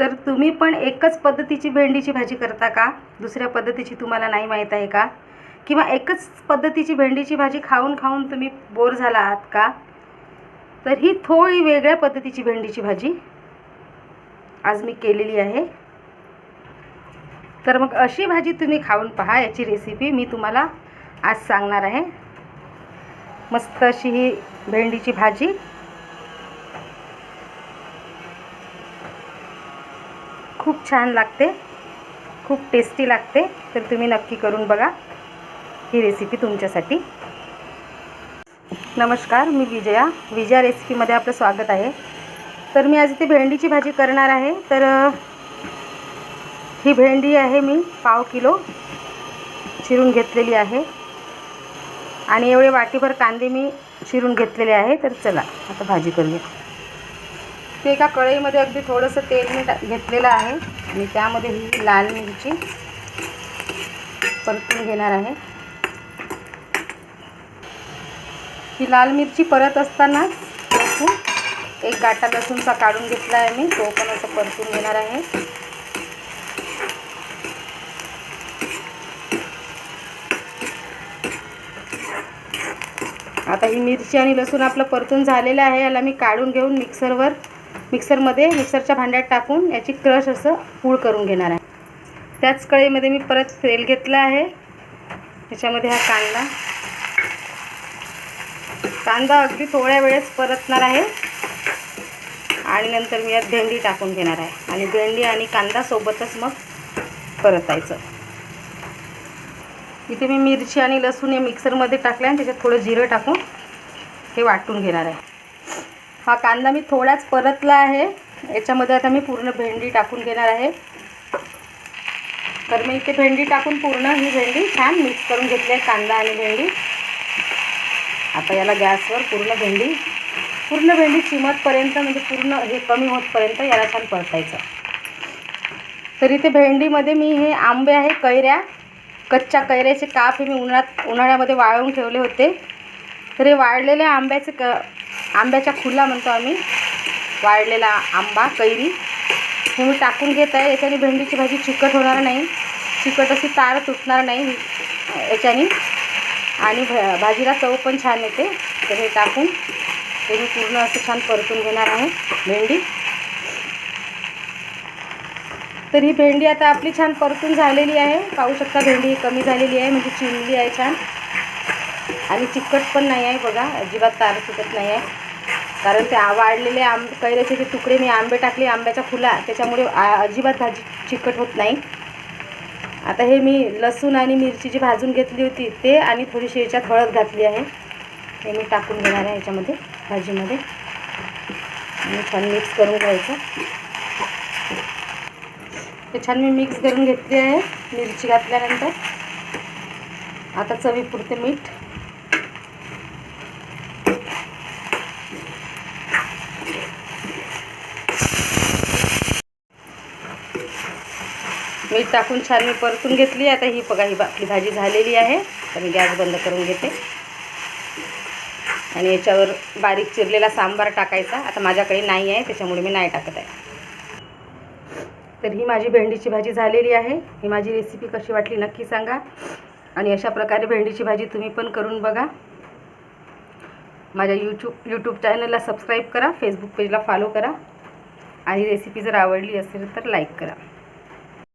तर तुम्ही पण एकच पद्धतीची भेंडीची भाजी करता का? दुसऱ्या पद्धतीची तुम्हाला नाही माहीत आहे का? किंवा एकच पद्धतीची भेंडीची भाजी खाऊन खाऊन तुम्ही बोर झाला आहात का? तर ही थोडी वेगळ्या पद्धतीची भेंडीची भाजी आज मी केलेली आहे. तर मग अशी भाजी तुम्ही खाऊन पहा याची रेसिपी मी तुम्हाला आज सांगणार आहे. मस्त अशी ही भेंडीची भाजी. खूप छान लागते. खूप टेस्टी लागते. तर तुम्ही नक्की करून बघा. ही रेसिपी तुमच्यासाठी. नमस्कार मी विजया. विजया रेसिपीमध्ये आपलं स्वागत आहे. तर मी आज इथे भेंडीची भाजी करणार आहे. तर ही भेंडी आहे मी पाव किलो चिरून घेतलेली आहे. आणि एवढे वाटीभर कांदे मी चिरून घेतलेले आहे. तर चला आता भाजी करूया. ते एका कढईमध्ये अगदी थोडंसं तेल मी टा घेतलेलं आहे. आणि त्यामध्ये ही लाल मिरची परतून घेणार आहे. ही लाल मिरची परत असताना लसूण एक गाठा लसूणचा काढून घेतला आहे मी. तो पण असं परतून घेणार आहे. आता ही मिरची आणि लसूण आपलं परतून झालेलं आहे. याला मी काढून घेऊन मिक्सरवर मिक्सरमध्ये मिक्सरच्या भांड्यात टाकून याची क्रश असं पूळ करून घेणार आहे. त्याच कढईमध्ये मी परत तेल घेतलं आहे. त्याच्यामध्ये हा कांदा. कांदा अगदी थोड्या वेळेस परतणार आहे. आणि नंतर मी यात भेंडी टाकून घेणार आहे. आणि भेंडी आणि कांदा सोबतच मग परतायचं. इथे मी मिरची आणि लसूण हे मिक्सरमध्ये टाकलं आणि त्याच्यात थोडं जिरं टाकून हे वाटून घेणार आहे. हा कांदा मी थोडाच परतला आहे. याच्यामध्ये आता मी पूर्ण भेंडी टाकून घेणार आहे. तर मी इथे भेंडी टाकून पूर्ण ही भेंडी छान मिक्स करून घेतली आहे कांदा आणि भेंडी. आता याला गॅसवर पूर्ण भेंडी पूर्ण भेंडी चिमतपर्यंत म्हणजे पूर्ण हे कमी होतपर्यंत याला छान परतायचं. तर इथे भेंडीमध्ये मी हे आंबे आहे कैऱ्या. कच्च्या कैऱ्याचे काप हे मी उन्हाळ्यात उन्हाळ्यामध्ये वाळवून ठेवले होते. तर हे वाळलेल्या आंब्याचे क आंब्याच्या खुला म्हणतो आम्ही. वाळलेला आंबा कैरी. हे मी टाकून घेत आहे. याच्याने भेंडीची भाजी चिकट होणार नाही. चिकट अशी तार तुटणार नाही याच्याने. आणि भ भाजीला चव पण छान येते. तर हे टाकून ते मी पूर्ण असं छान परतून घेणार आहे भेंडी. तर ही भेंडी आता आपली छान परतून झालेली आहे. पाहू शकता भेंडी ही कमी झालेली आहे. म्हणजे चिमली आहे छान. आणि चिकट पण नाही आहे बघा अजिबात तार सुटत नाही आहे. कारण ते वाढलेले आंब कैऱ्याचे जे तुकडे मी आंबे टाकले आंब्याच्या फुला त्याच्यामुळे आ- अजिबात भाजी चिकट होत नाही. आता हे मी लसूण आणि मिरची जी भाजून घेतली होती ते आणि थोडीशी याच्यात हळद घातली आहे. हे मी टाकून घेणार आहे याच्यामध्ये भाजीमध्ये. आणि छान मिक्स करून घ्यायचं. ते छान मी मिक्स करून घेतली आहे मिरची घातल्यानंतर. आता चवीपुरते मीठ. मीठ टाकून छान मी परतून घेतली. आता ही बघा ही आपली भाजी झालेली आहे. तर मी गॅस बंद करून घेते. आणि याच्यावर बारीक चिरलेला सांबार टाकायचा. आता माझ्याकडे नाही आहे त्याच्यामुळे मी नाही टाकत आहे. तर ही माझी भेंडीची भाजी झालेली आहे. ही माझी रेसिपी कशी वाटली नक्की सांगा. आणि अशा प्रकारे भेंडीची भाजी तुम्ही पण करून बघा. माझ्या यूट्यूब यूट्यूब चॅनलला सबस्क्राईब करा. फेसबुक पेजला फॉलो करा. आणि रेसिपी जर आवडली असेल तर लाईक करा.